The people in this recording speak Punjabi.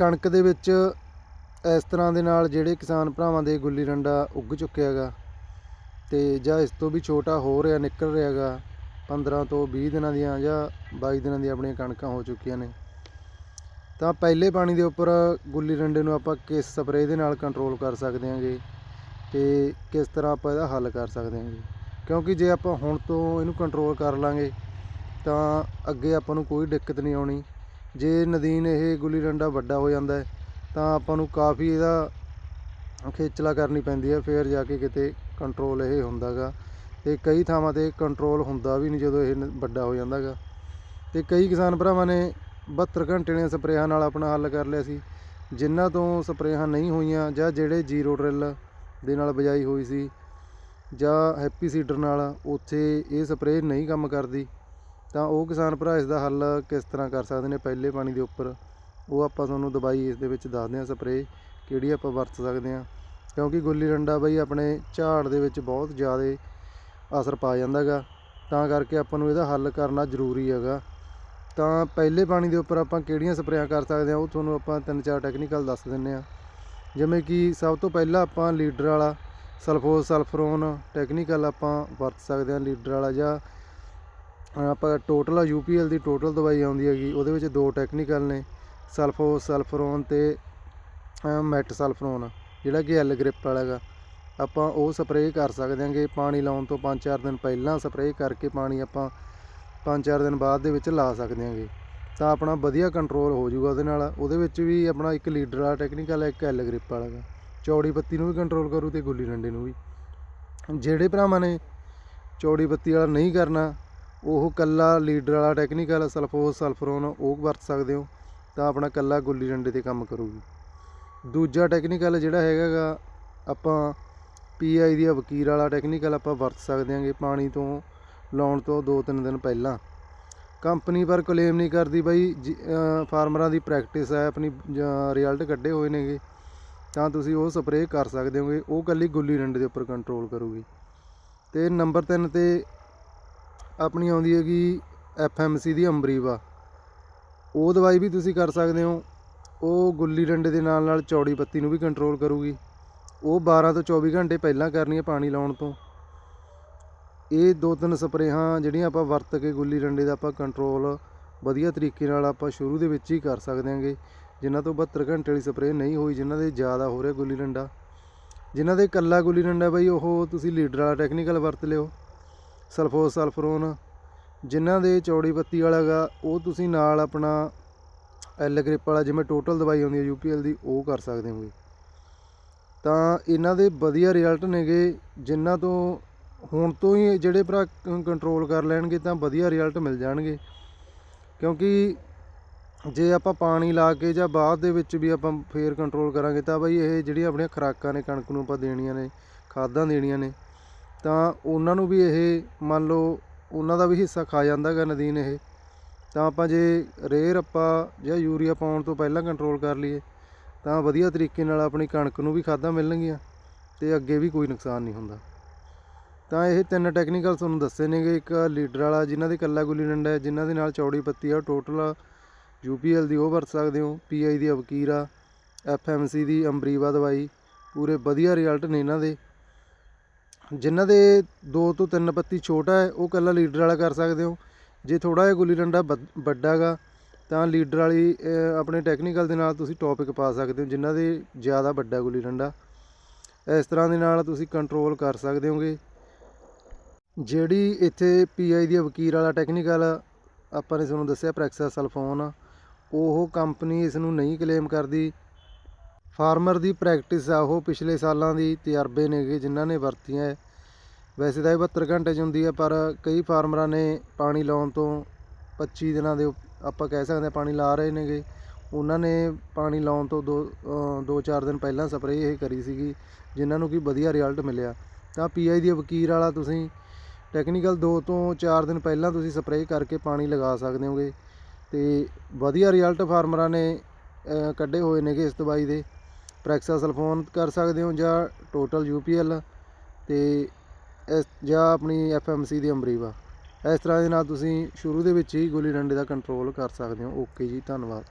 ਕਣਕ ਦੇ ਵਿੱਚ ਇਸ ਤਰ੍ਹਾਂ ਦੇ ਨਾਲ ਜਿਹੜੇ ਕਿਸਾਨ ਭਰਾਵਾਂ ਦੇ ਗੁੱਲੀ ਡੰਡਾ ਉੱਗ ਚੁੱਕਿਆ ਹੈਗਾ ਤੇ ਜਾਂ ਇਸ ਤੋਂ ਵੀ ਛੋਟਾ ਹੋ ਰਿਹਾ, ਨਿਕਲ ਰਿਹਾ ਹੈਗਾ 15 ਤੋਂ 20 ਦਿਨਾਂ ਦੀਆਂ ਜਾਂ 22 ਦਿਨਾਂ ਦੀਆਂ ਆਪਣੀਆਂ ਕਣਕਾਂ ਹੋ ਚੁੱਕੀਆਂ ਨੇ। ਤਾਂ ਪਹਿਲੇ ਪਾਣੀ ਦੇ ਉੱਪਰ ਗੁੱਲੀ ਡੰਡੇ ਨੂੰ ਆਪਾਂ ਕਿਸ ਸਪਰੇਅ ਦੇ ਨਾਲ ਕੰਟਰੋਲ ਕਰ ਸਕਦੇ ਹਾਂਗੇ ਤੇ ਕਿਸ ਤਰ੍ਹਾਂ ਆਪਾਂ ਇਹਦਾ ਹੱਲ ਕਰ ਸਕਦੇ ਹਾਂਗੇ? ਕਿਉਂਕਿ ਜੇ ਆਪਾਂ ਹੁਣ ਤੋਂ ਇਹਨੂੰ ਕੰਟਰੋਲ ਕਰ ਲਾਂਗੇ ਤਾਂ ਅੱਗੇ ਆਪਾਂ ਨੂੰ ਕੋਈ ਦਿੱਕਤ ਨਹੀਂ ਆਉਣੀ। ਜੇ ਨਦੀਨ ਇਹ ਗੁੱਲੀ ਡੰਡਾ ਵੱਡਾ ਹੋ ਜਾਂਦਾ ਹੈ, ਤਾਂ ਆਪਾਂ ਨੂੰ ਕਾਫੀ ਇਹਦਾ ਖੇਚਲਾ ਕਰਨੀ ਪੈਂਦੀ ਹੈ, ਫਿਰ ਜਾ ਕੇ ਕਿਤੇ ਕੰਟਰੋਲ ਇਹ ਹੁੰਦਾਗਾ। ਤੇ ਕਈ ਥਾਵਾਂ ਤੇ ਕੰਟਰੋਲ ਹੁੰਦਾ ਵੀ ਨਹੀਂ ਜਦੋਂ ਇਹ ਨ- ਵੱਡਾ ਹੋ ਜਾਂਦਾਗਾ। ਤੇ ਕਈ ਕਿਸਾਨ ਭਰਾਵਾਂ ਨੇ 72 ਘੰਟੇ ਦੀਆਂ ਸਪਰੇਹਾਂ ਨਾਲ ਆਪਣਾ ਹੱਲ ਕਰ ਲਿਆ ਸੀ। ਜਿਨ੍ਹਾਂ ਤੋਂ ਸਪਰੇਹਾਂ ਨਹੀਂ ਹੋਈਆਂ, ਜਾਂ ਜਿਹੜੇ ਜ਼ੀਰੋ ਡਰਿਲ ਦੇ ਨਾਲ ਬਜਾਈ ਹੋਈ ਸੀ, ਜਾਂ ਹੈਪੀ ਸੀਡਰ ਨਾਲ, ਉੱਥੇ ਇਹ ਸਪਰੇਅ ਨਹੀਂ ਕੰਮ ਕਰਦੀ। ਤਾਂ ਉਹ ਕਿਸਾਨ ਭਰਾ ਇਸ ਦਾ ਹੱਲ ਕਿਸ ਤਰ੍ਹਾਂ ਕਰ ਸਕਦੇ ਨੇ ਪਹਿਲੇ ਪਾਣੀ ਦੇ ਉੱਪਰ, ਉਹ ਆਪਾਂ ਤੁਹਾਨੂੰ ਦਵਾਈ ਇਸ ਦੇ ਵਿੱਚ ਦੱਸਦੇ ਹਾਂ ਸਪਰੇਅ, ਕਿਹੜੀ ਆਪਾਂ ਵਰਤ ਸਕਦੇ ਹਾਂ। ਕਿਉਂਕਿ ਗੁੱਲੀ ਡੰਡਾ ਬਈ ਆਪਣੇ ਝਾੜ ਦੇ ਵਿੱਚ ਬਹੁਤ ਜ਼ਿਆਦਾ ਅਸਰ ਪਾ ਜਾਂਦਾ ਗਾ, ਤਾਂ ਕਰਕੇ ਆਪਾਂ ਨੂੰ ਇਹਦਾ ਹੱਲ ਕਰਨਾ ਜ਼ਰੂਰੀ ਹੈਗਾ। ਤਾਂ ਪਹਿਲੇ ਪਾਣੀ ਦੇ ਉੱਪਰ ਆਪਾਂ ਕਿਹੜੀਆਂ ਸਪਰੇਆਂ ਕਰ ਸਕਦੇ ਹਾਂ, ਉਹ ਤੁਹਾਨੂੰ ਆਪਾਂ ਤਿੰਨ ਚਾਰ ਟੈਕਨੀਕਲ ਦੱਸ ਦਿੰਨੇ ਆ ਜਿਵੇਂ ਕਿ ਸਭ ਤੋਂ ਪਹਿਲਾਂ ਆਪਾਂ ਲੀਡਰ ਵਾਲਾ ਸਲਫੋਸ ਸਲਫਰੋਨ ਟੈਕਨੀਕਲ ਆਪਾਂ ਵਰਤ ਸਕਦੇ ਹਾਂ, ਲੀਡਰ ਵਾਲਾ ਜਾਂ ਆਪਾਂ ਟੋਟਲ ਯੂਪੀਐਲ ਦੀ ਟੋਟਲ ਦਵਾਈ ਆਉਂਦੀ ਹੈਗੀ, ਉਹਦੇ ਵਿੱਚ ਦੋ ਟੈਕਨੀਕਲ ਨੇ ਸਲਫੋ ਸਲਫਰੋਨ ਤੇ ਮੈਟ ਸਲਫਰੋਨ ਜਿਹੜਾ ਕਿ ਐਲ ਗ੍ਰਿਪ ਵਾਲਾ ਹੈਗਾ ਆਪਾਂ ਉਹ ਸਪਰੇਅ ਕਰ ਸਕਦੇ ਹਾਂਗੇ, ਪਾਣੀ ਲਾਉਣ ਤੋਂ 5-4 ਦਿਨ ਪਹਿਲਾਂ ਸਪਰੇਅ ਕਰਕੇ ਪਾਣੀ ਆਪਾਂ 5-4 ਦਿਨ ਬਾਅਦ ਦੇ ਵਿੱਚ ਲਾ ਸਕਦੇ ਹਾਂਗੇ। ਤਾਂ ਆਪਣਾ ਵਧੀਆ ਕੰਟਰੋਲ ਹੋ ਜਾਊਗਾ ਉਹਦੇ ਨਾਲ। ਉਹਦੇ ਵਿੱਚ ਵੀ ਆਪਣਾ ਇੱਕ ਲੀਡਰ ਵਾਲਾ ਟੈਕਨੀਕਲ ਹੈ ਇੱਕ ਐਲ ਗ੍ਰਿਪ ਵਾਲਾ ਹੈਗਾ ਚੌੜੀ ਪੱਤੀ ਨੂੰ ਵੀ ਕੰਟਰੋਲ ਕਰੂ ਤੇ ਗੁੱਲੀ ਡੰਡੇ ਨੂੰ ਵੀ। ਜਿਹੜੇ ਭਰਾਵਾਂ ਨੇ ਚੌੜੀ ਪੱਤੀ ਵਾਲਾ ਨਹੀਂ ਕਰਨਾ ਉਹ ਕੱਲਾ ਲੀਡਰ ਵਾਲਾ ਟੈਕਨੀਕਲ ਸਲਫੋਸ, ਸਲਫਰੋਨ ਉਹ ਵਰਤ ਸਕਦੇ ਹੋ, ਤਾਂ ਆਪਣਾ ਕੱਲਾ ਗੁੱਲੀ ਡੰਡੇ ਤੇ ਕੰਮ ਕਰੂਗੀ। ਦੂਜਾ ਟੈਕਨੀਕਲ ਜਿਹੜਾ ਹੈਗਾ ਗਾ ਆਪਾਂ ਪੀਆਈ ਦੀ ਵਕੀਰ ਵਾਲਾ ਟੈਕਨੀਕਲ ਆਪਾਂ ਵਰਤ ਸਕਦੇ ਹਾਂਗੇ ਪਾਣੀ ਤੋਂ ਲਾਉਣ ਤੋਂ 2-3 ਦਿਨ ਪਹਿਲਾਂ। ਕੰਪਨੀ ਪਰ ਕਲੇਮ ਨਹੀਂ ਕਰਦੀ ਬਾਈ, ਜੀ- ਫਾਰਮਰਾਂ ਦੀ ਪ੍ਰੈਕਟਿਸ ਹੈ, ਆਪਣੀ ਰਿਜ਼ਲਟ ਕੱਢੇ ਹੋਏ ਨੇਗੇ। ਤਾਂ ਤੁਸੀਂ ਉਹ ਸਪਰੇਅ ਕਰ ਸਕਦੇ ਹੋਗੇ, ਉਹ ਕੱਲੀ ਗੁੱਲੀ ਡੰਡੇ ਦੇ ਉੱਪਰ ਕੰਟਰੋਲ ਕਰੂਗੀ। ਤੇ ਨੰਬਰ 3 ਤੇ ਆਪਣੀ ਆਉਂਦੀ ਹੈਗੀ ਐਫਐਮਸੀ ਦੀ ਅੰਬਰੀਵਾ। ਉਹ ਦਵਾਈ ਵੀ ਤੁਸੀਂ ਕਰ ਸਕਦੇ ਹੋ। ਉਹ ਗੁੱਲੀ ਡੰਡੇ ਦੇ ਨਾਲ ਨਾਲ ਚੌੜੀ ਪੱਤੀ ਨੂੰ ਵੀ ਕੰਟਰੋਲ ਕਰੂਗੀ। ਉਹ 12 ਤੋਂ 24 ਘੰਟੇ ਪਹਿਲਾਂ ਕਰਨੀ ਹੈ ਪਾਣੀ ਲਾਉਣ ਤੋਂ। ਇਹ ਦੋ ਤਿੰਨ ਸਪਰੇਹਾਂ ਜਿਹੜੀਆਂ ਆਪਾਂ ਵਰਤ ਕੇ ਗੁੱਲੀ ਡੰਡੇ ਦਾ ਆਪਾਂ ਕੰਟਰੋਲ ਵਧੀਆ ਤਰੀਕੇ ਨਾਲ ਆਪਾਂ ਸ਼ੁਰੂ ਦੇ ਵਿੱਚ ਹੀ ਕਰ ਸਕਦੇ ਹਾਂਗੇ। ਜਿਨ੍ਹਾਂ ਤੋਂ 72 ਘੰਟੇ ਵਾਲੀ ਸਪਰੇਅ ਨਹੀਂ ਹੋਈ, ਜਿਨ੍ਹਾਂ ਦੇ ਜ਼ਿਆਦਾ ਹੋ ਰਿਹਾ ਗੁੱਲੀ ਡੰਡਾ। ਜਿਨ੍ਹਾਂ ਦੇ ਇਕੱਲਾ ਗੁੱਲੀ ਡੰਡਾ ਬਈ, ਉਹ ਤੁਸੀਂ ਲੀਡਰ ਵਾਲਾ ਟੈਕਨੀਕਲ ਵਰਤ ਲਿਓ। ਸਲਫੋਸ ਸਲਫਰੋਨ, ਜਿਨ੍ਹਾਂ ਦੇ ਚੌੜੀ ਪੱਤੀ ਵਾਲਾ ਗਾ, ਉਹ ਤੁਸੀਂ ਨਾਲ ਆਪਣਾ ਐਲ ਗ੍ਰਿਪ ਵਾਲਾ, ਜਿਵੇਂ ਟੋਟਲ ਦਵਾਈ ਆਉਂਦੀ ਹੈ ਯੂਪੀਐਲ ਦੀ, ਉਹ ਕਰ ਸਕਦੇ ਹੋਗੇ। ਤਾਂ ਇਹਨਾਂ ਦੇ ਵਧੀਆ ਰਿਜ਼ਲਟ ਨੇਗੇ, ਜਿਨ੍ਹਾਂ ਤੋਂ ਹੁਣ ਤੋਂ ਹੀ ਜਿਹੜੇ ਭਰਾ ਕੰਟਰੋਲ ਕਰ ਲੈਣਗੇ, ਤਾਂ ਵਧੀਆ ਰਿਜ਼ਲਟ ਮਿਲ ਜਾਣਗੇ। ਕਿਉਂਕਿ ਜੇ ਆਪਾਂ ਪਾਣੀ ਲਾ ਕੇ ਜਾਂ ਬਾਅਦ ਦੇ ਵਿੱਚ ਵੀ ਆਪਾਂ ਫੇਰ ਕੰਟਰੋਲ ਕਰਾਂਗੇ, ਤਾਂ ਬਈ ਇਹ ਜਿਹੜੀਆਂ ਆਪਣੀਆਂ ਖੁਰਾਕਾਂ ਨੇ, ਕਣਕ ਨੂੰ ਆਪਾਂ ਦੇਣੀਆਂ ਨੇ, ਖਾਦਾਂ ਦੇਣੀਆਂ ਨੇ ਤਾਂ ਉਹਨਾਂ ਨੂੰ ਵੀ ਇਹ ਮੰਨ ਲਓ ਉਹਨਾਂ ਦਾ ਵੀ ਹਿੱਸਾ ਖਾ ਜਾਂਦਾ ਗਾ ਨਦੀਨ ਇਹ। ਤਾਂ ਆਪਾਂ ਜੇ ਰੇਰ ਆਪਾਂ ਜਾਂ ਯੂਰੀਆ ਪਾਉਣ ਤੋਂ ਪਹਿਲਾਂ ਕੰਟਰੋਲ ਕਰ ਲਈਏ, ਤਾਂ ਵਧੀਆ ਤਰੀਕੇ ਨਾਲ ਆਪਣੀ ਕਣਕ ਨੂੰ ਵੀ ਖਾਦਾਂ ਮਿਲਣਗੀਆਂ ਤੇ ਅੱਗੇ ਵੀ ਕੋਈ ਨੁਕਸਾਨ ਨਹੀਂ ਹੁੰਦਾ। ਤਾਂ ਇਹ ਤਿੰਨ ਟੈਕਨੀਕਲ ਤੁਹਾਨੂੰ ਦੱਸੇ ਨੇਗੇ। ਇੱਕ ਲੀਡਰ ਵਾਲਾ ਜਿਨ੍ਹਾਂ ਦੇ ਕੱਲਾ ਗੁੱਲੀ ਡੰਡਾ ਹੈ, ਜਿਨ੍ਹਾਂ ਦੇ ਨਾਲ ਚੌੜੀ ਪੱਤੀ ਆ ਟੋਟਲ ਯੂਪੀਐਲ ਦੀ ਉਹ ਵਰਤ ਸਕਦੇ ਹੋ ਪੀਆਈ ਦੀ ਅਵਕੀਰਾ ਐਫਐਮਸੀ ਦੀ ਅੰਬਰੀਵਾ ਦਵਾਈ। ਪੂਰੇ ਵਧੀਆ ਰਿਜ਼ਲਟ ਨੇ ਇਹਨਾਂ ਦੇ। ਜਿਨ੍ਹਾਂ ਦੇ 2 ਤੋਂ 3 ਪੱਤੀ ਛੋਟਾ ਹੈ, ਉਹ ਕੱਲਾ ਲੀਡਰ ਵਾਲਾ ਕਰ ਸਕਦੇ ਹੋ। ਜੇ ਥੋੜਾ ਜਿਹਾ ਗੁੱਲੀ ਡੰਡਾ ਵੱਧ- ਵੱਡਾ ਗਾ, ਤਾਂ ਲੀਡਰ ਵਾਲੀ ਆਪਣੇ ਟੈਕਨੀਕਲ ਦੇ ਨਾਲ ਤੁਸੀਂ ਟੌਪਿਕ ਪਾ ਸਕਦੇ ਹੋ, ਜਿਨ੍ਹਾਂ ਦੇ ਜ਼ਿਆਦਾ ਵੱਡਾ ਗੁੱਲੀ ਡੰਡਾ। ਇਸ ਤਰ੍ਹਾਂ ਦੇ ਨਾਲ ਤੁਸੀਂ ਕੰਟਰੋਲ ਕਰ ਸਕਦੇ ਹੋਗੇ। ਜਿਹੜੀ ਇੱਥੇ ਪੀਆਈ ਦੀ ਵਕੀਰ ਵਾਲਾ ਟੈਕਨੀਕਲ ਆਪਾਂ ਨੇ ਤੁਹਾਨੂੰ ਦੱਸਿਆ ਪ੍ਰੈਕਸਾ ਸਲਫੋਨ ਉਹ ਕੰਪਨੀ ਇਸ ਨੂੰ ਨਹੀਂ ਕਲੇਮ ਕਰਦੀ। ਫਾਰਮਰ ਦੀ ਪ੍ਰੈਕਟਿਸ ਆ, ਉਹ ਪਿਛਲੇ ਸਾਲਾਂ ਦੀ ਤਜਰਬੇ ਨੇਗੇ, ਜਿਨ੍ਹਾਂ ਨੇ ਵਰਤੀਆਂ ਹੈ। ਵੈਸੇ ਤਾਂ ਇਹ 72 ਘੰਟੇ 'ਚ ਹੁੰਦੀ ਹੈ ਪਰ ਕਈ ਫਾਰਮਰਾਂ ਨੇ ਪਾਣੀ ਲਾਉਣ ਤੋਂ 25 ਦਿਨਾਂ ਦੇ ਉਪ- ਆਪਾਂ ਕਹਿ ਸਕਦੇ ਹਾਂ ਪਾਣੀ ਲਾ ਰਹੇ ਨੇਗੇ। ਉਹਨਾਂ ਨੇ ਪਾਣੀ ਲਾਉਣ ਤੋਂ ਦੋ 2-4 ਦਿਨ ਪਹਿਲਾਂ ਸਪਰੇਅ ਇਹ ਕਰੀ ਸੀਗੀ, ਜਿਨ੍ਹਾਂ ਨੂੰ ਕਿ ਵਧੀਆ ਰਿਜ਼ਲਟ ਮਿਲਿਆ। ਤਾਂ ਪੀਆਈ ਦੀ ਵਕੀਰ ਵਾਲਾ ਤੁਸੀਂ ਟੈਕਨੀਕਲ 2 ਤੋਂ 4 ਦਿਨ ਪਹਿਲਾਂ ਤੁਸੀਂ ਸਪਰੇਅ ਕਰਕੇ ਪਾਣੀ ਲਗਾ ਸਕਦੇ ਹੋਗੇ। ਤੇ ਵਧੀਆ ਰਿਜ਼ਲਟ ਫਾਰਮਰਾਂ ਨੇ ਕੱਢੇ ਹੋਏ ਨੇਗੇ ਇਸ ਦਵਾਈ ਦੇ। ਪ੍ਰੈਕਸਾ ਸਲਫੋਨ ਕਰ ਸਕਦੇ ਹੋ ਜਾਂ ਟੋਟਲ ਯੂਪੀਐਲ ਤੇ ਇਸ ਜਾਂ ਆਪਣੀ ਐਫਐਮਸੀ ਦੀ ਅੰਬਰੀਵਾ ਇਸ ਤਰ੍ਹਾਂ ਦੇ ਨਾਲ ਤੁਸੀਂ ਸ਼ੁਰੂ ਦੇ ਵਿੱਚ ਹੀ ਗੁੱਲੀ ਡੰਡੇ ਦਾ ਕੰਟਰੋਲ ਕਰ ਸਕਦੇ ਹੋ। ਓਕੇ ਜੀ, ਧੰਨਵਾਦ।